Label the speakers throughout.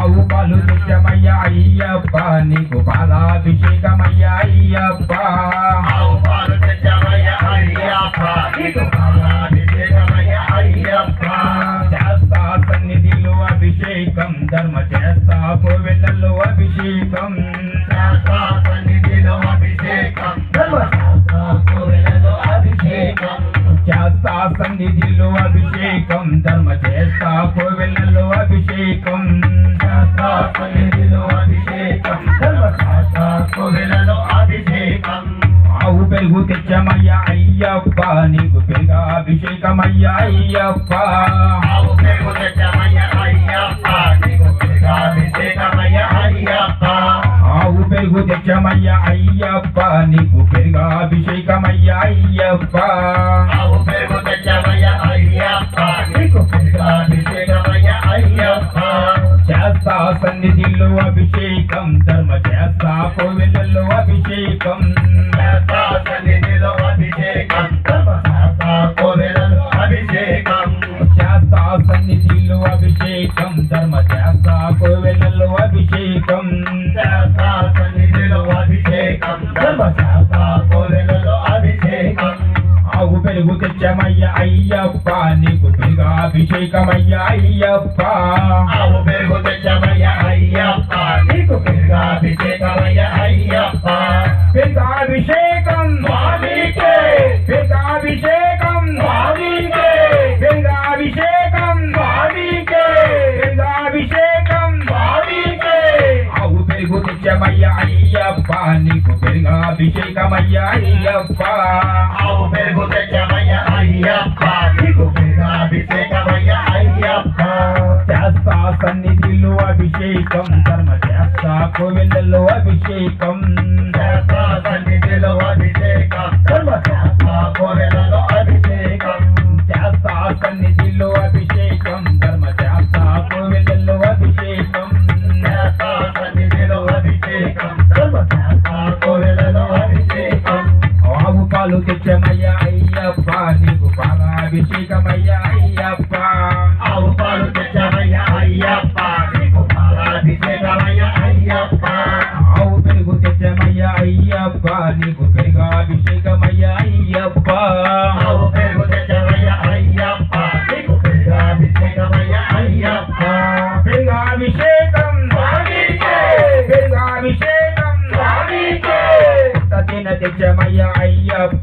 Speaker 1: ఆవు పాలు తెచ్చమయ్య అయ్యప్ప నీకు పాలాభిషేకమయ్య అయ్యప్ప.
Speaker 2: ఆవు పాలు తెచ్చమయ్య అయ్యప్ప నీకు పాలాభిషేకమయ్య అయ్యప్ప.
Speaker 1: చేస్తా సన్నిధిలో అభిషేకం ధర్మ చేస్తా కోవెళ్ళలో అభిషేకం. అయ్యప్ప.
Speaker 2: ఆవు పెరుగు తెచ్చమయ్య అయ్యప్ప. నీకు అభిషేకమయ్య అయ్యప్ప.
Speaker 1: ఆవు పెరుగు తెచ్చమయ్య అయ్యప్ప. నీకు పెరుగా అభిషేకమయ్య అయ్యప్ప.
Speaker 2: పెరుగు
Speaker 1: చేస్తా సన్నిధిలో అభిషేకం ధర్మ చేస్తా కోవెళ్ళలో అభిషేకం. అయ్యప్ప నీకు పెరుగా అభిషేకమయ్య అయ్యప్ప.
Speaker 2: ఆవు పెరుగు తెచ్చమయ్య అయ్యప్ప. నీకు అభిషేకమయ్య అయ్యప్ప.
Speaker 1: పెరుగాభిషేకం
Speaker 2: స్వామికే.
Speaker 1: పెరుగాభిషేకం
Speaker 2: స్వామికే.
Speaker 1: పెరుగాభిషేకం
Speaker 2: స్వామికే.
Speaker 1: పెరుగాభిషేకం
Speaker 2: స్వామికే.
Speaker 1: ఆవు పెరుగు తెచ్చమయ్య అయ్యప్ప. నీకు పెరుగాభిషేకమయ్య అయ్యప్ప.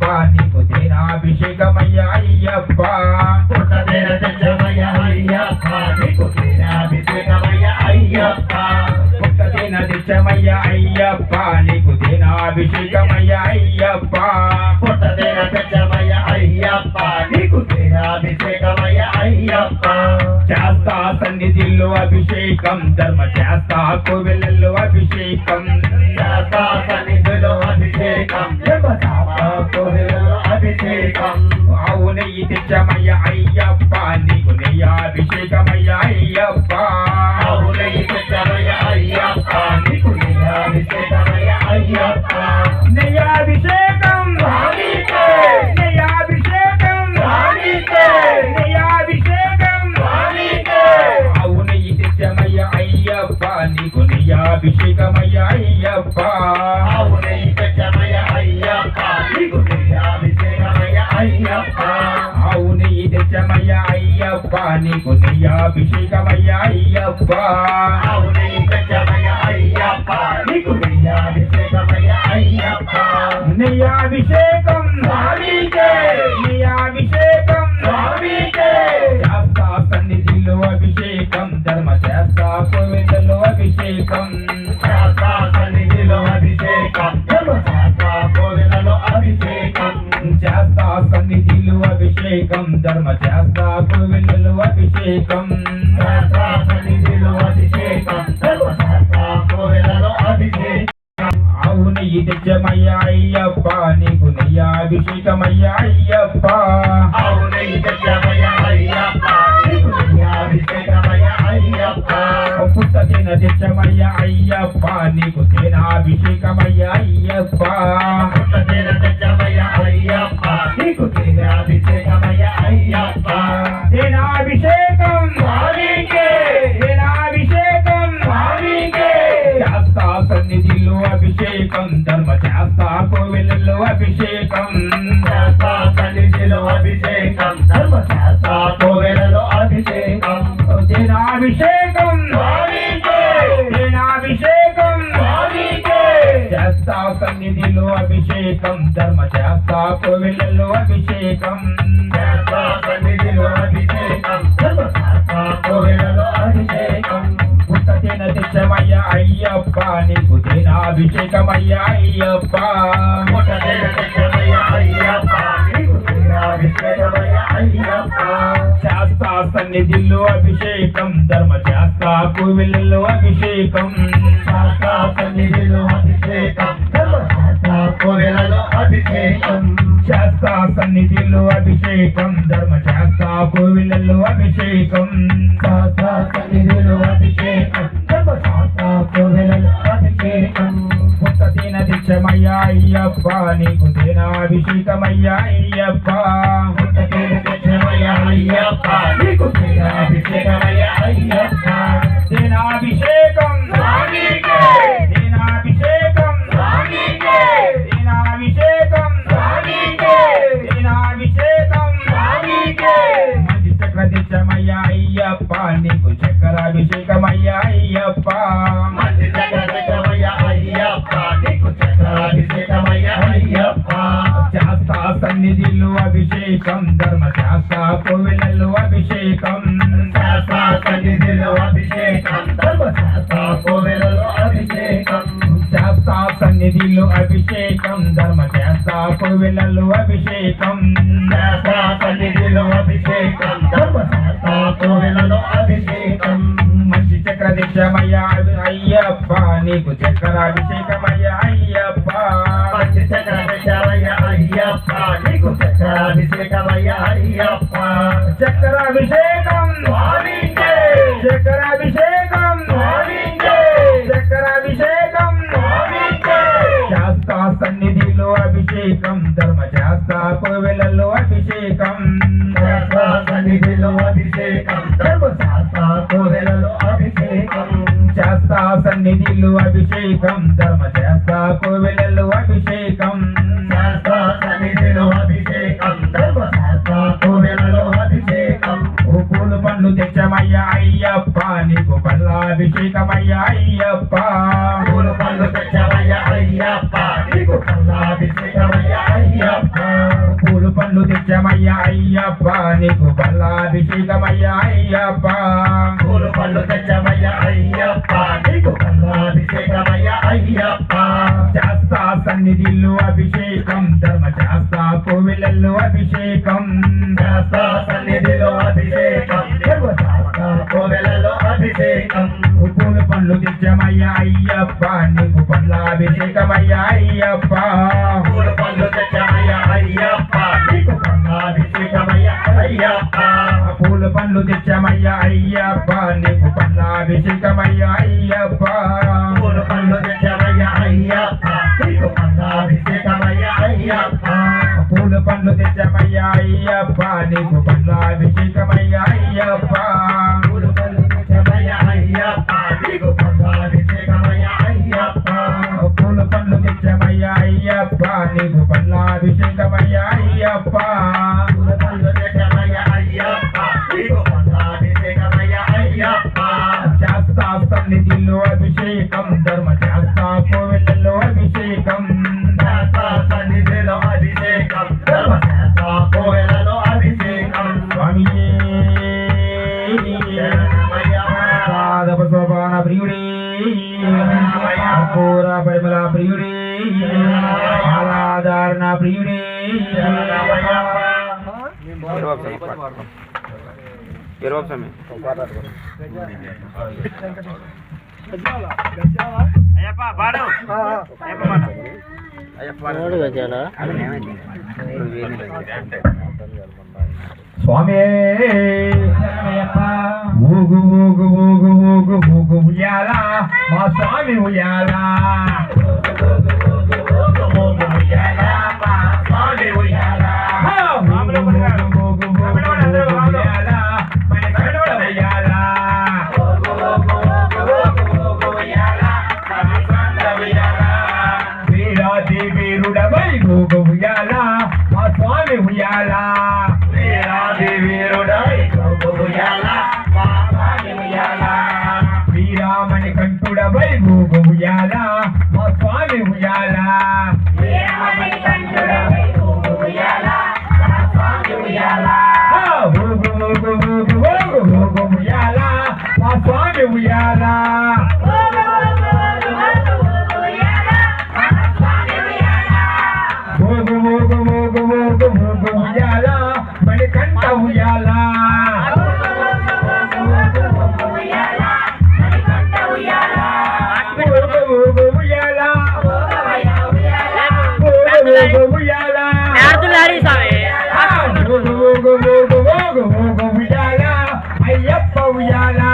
Speaker 2: నీకు
Speaker 1: తేనాభిషేకమయ్య అయ్యప్ప
Speaker 2: పుట్టదేన తెచ్చమయ్య అయ్యప్ప నీకు అభిషేకమయ్య అయ్యప్ప
Speaker 1: పుట్టదిన తెచ్చమయ్య అయ్యప్ప నీకు తేనాభిషేకమయ్య అయ్యప్ప
Speaker 2: తెచ్చమయ్య నీకు అభిషేకమయ్య అయ్యప్ప
Speaker 1: చేస్తా సన్నిధిలో అభిషేకం. ధర్మ చేస్తా కోవెళ్ళలో అభిషేకం.
Speaker 2: శాస్త్ర సన్నిధిలో అభిషేకం
Speaker 1: ఆవు నెయ్యి తెచ్చమయ్య అయ్యప్ప నీకు నెయ్యాభిషేకమయ్య అయ్యప్ప
Speaker 2: నీకు
Speaker 1: నెయ్యాభిషేకమయ్య అయ్యప్ప
Speaker 2: నీకు అభిషేకమయ్య అయ్యప్ప
Speaker 1: నెయ్యాభిషేకం
Speaker 2: స్వామికే.
Speaker 1: నెయ్యాభిషేకం
Speaker 2: స్వామికే.
Speaker 1: చేస్తా సన్నిధిలో అభిషేకం. ధర్మ చేస్తా కోవిందలో అభిషేకం.
Speaker 2: సన్నిధిలో అభిషేకం.
Speaker 1: ధర్మ అభిషేకం.
Speaker 2: సన్నిధిలో అభిషేకం. అభిషేకం.
Speaker 1: ఆవు నెయ్యి తెచ్చమయ్య అయ్యప్ప. నీకు నెయ్యాభిషేకమయ్య అయ్యప్ప.
Speaker 2: ఆవు నెయ్యి తెచ్చమయ్య అయ్యప్ప. నీకు అభిషేకమయ్యా అయ్యప్ప.
Speaker 1: పుట్ట తేన తెచ్చమయ్య అయ్యప్ప. నీకు తేనాభిషేకమయ్య అయ్యప్ప. అభిషేకం
Speaker 2: ధర్మ శాస్త్ర కోవిలలో అభిషేకం.
Speaker 1: శాస్త్ర సన్నిధిలో అభిషేకం ధర్మ శాస్త్ర కోవిలలో అభిషేకం.
Speaker 2: దినాభిషేకం సన్నిధిలో అభిషేకం ధర్మ శాస్త్ర కోవిలలో అభిషేకం.
Speaker 1: శాస్త్ర సన్నిధిలో అభిషేకం ధర్మ శాస్త్ర కోవిలలో అభిషేకం. పుట్టతిన అయ్యప్ప నీకు
Speaker 2: అభిషేకమయ్య అయ్యప్ప
Speaker 1: శాస్త్ర
Speaker 2: సన్నిధిలో అభిషేకం ధర్మ శాస్త్ర కోవిలలో అభిషేకం.
Speaker 1: శాస్త్ర అభిషేకం ధర్మ శాస్త్ర కోవిలలో అభిషేకం.
Speaker 2: శాస్త్ర సన్నిధిలో అభిషేకం. ధర్మశాస్త్ర కోవెలలో అభిషేకం.
Speaker 1: శాస్త్ర సన్నిధిలో అభిషేకం ధర్మ శాస్త్ర కోవిలలో అభిషేకం.
Speaker 2: శాస్త్ర సన్నిధిలో అభిషేకం. ధర్మశాస్త్ర కోవెలలో అభిషేకం.
Speaker 1: మంచి చక్ర దీక్షమయ్య అయ్యప్ప నీకు చక్రాభిషేకమయ్య అయ్యప్ప
Speaker 2: మంచి చక్రవర్తమయ్య అయ్యప్ప నీకు చక్రాభిషేకమయ్య అయ్యప్ప
Speaker 1: చక్రాభిషేకం
Speaker 2: స్వామికే!
Speaker 1: చక్రాభిషేకం
Speaker 2: స్వామికే!
Speaker 1: చక్రాభిషేకం
Speaker 2: స్వామికే!
Speaker 1: శాస్త్ర సన్నిధిలో అభిషేకం ధర్మ శాస్త్ర కోవెలలో అభిషేకం
Speaker 2: శాస్త్ర సన్నిధిలో అభిషేకం ధర్మశాస్త్ర కోవెలలో అభిషేకం
Speaker 1: శాస్త్ర సన్నిధిలో అభిషేకం ధర్మ శాస్త్ర కోవెలలో అభిషేకం అయ్యప్ప.
Speaker 2: పూలు పళ్ళు అయ్యప్ప. నీకు అయ్యప్ప.
Speaker 1: పూల పండ్లు తెచ్చమయ్య అయ్యప్ప. నీకు పళ్ళాభిషేకమయ్య అయ్యప్ప.
Speaker 2: పూలు పళ్ళు తెచ్చవయ్య అయ్యప్ప. నీకు కల్లాభిషేకమయ్య అయ్యప్ప.
Speaker 1: పూల పండ్లు తెచ్చమయ్య అయ్యప్ప. నీకు పళ్ళాభిషేకమయ్య అయ్యప్ప. ఆలాధారణ ప్రియుడే స్వామి ఊగు ఊగు ఊగు ఊగు ఊగు మా స్వామి ఉయ్యాల. శ్రీరామని కంఠుడవై ఊగు ఉయ్యాల మా స్వామి ఉయ్యాల नहीं सारे उजाला अय्यप्पा
Speaker 3: उजाला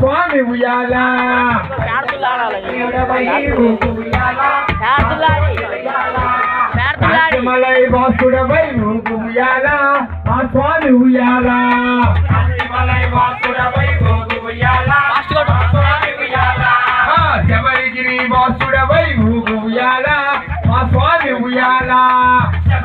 Speaker 3: స్వామి
Speaker 1: ఉయ్యాలా మలై బాసుడబై రూపు ఉయ్యాలా? మా స్వామి ఉయ్యాలా? శబరిగిరి బాసుడవై ఊగు ఉయ్యాలా? మా స్వామి ఉయ్యాలా?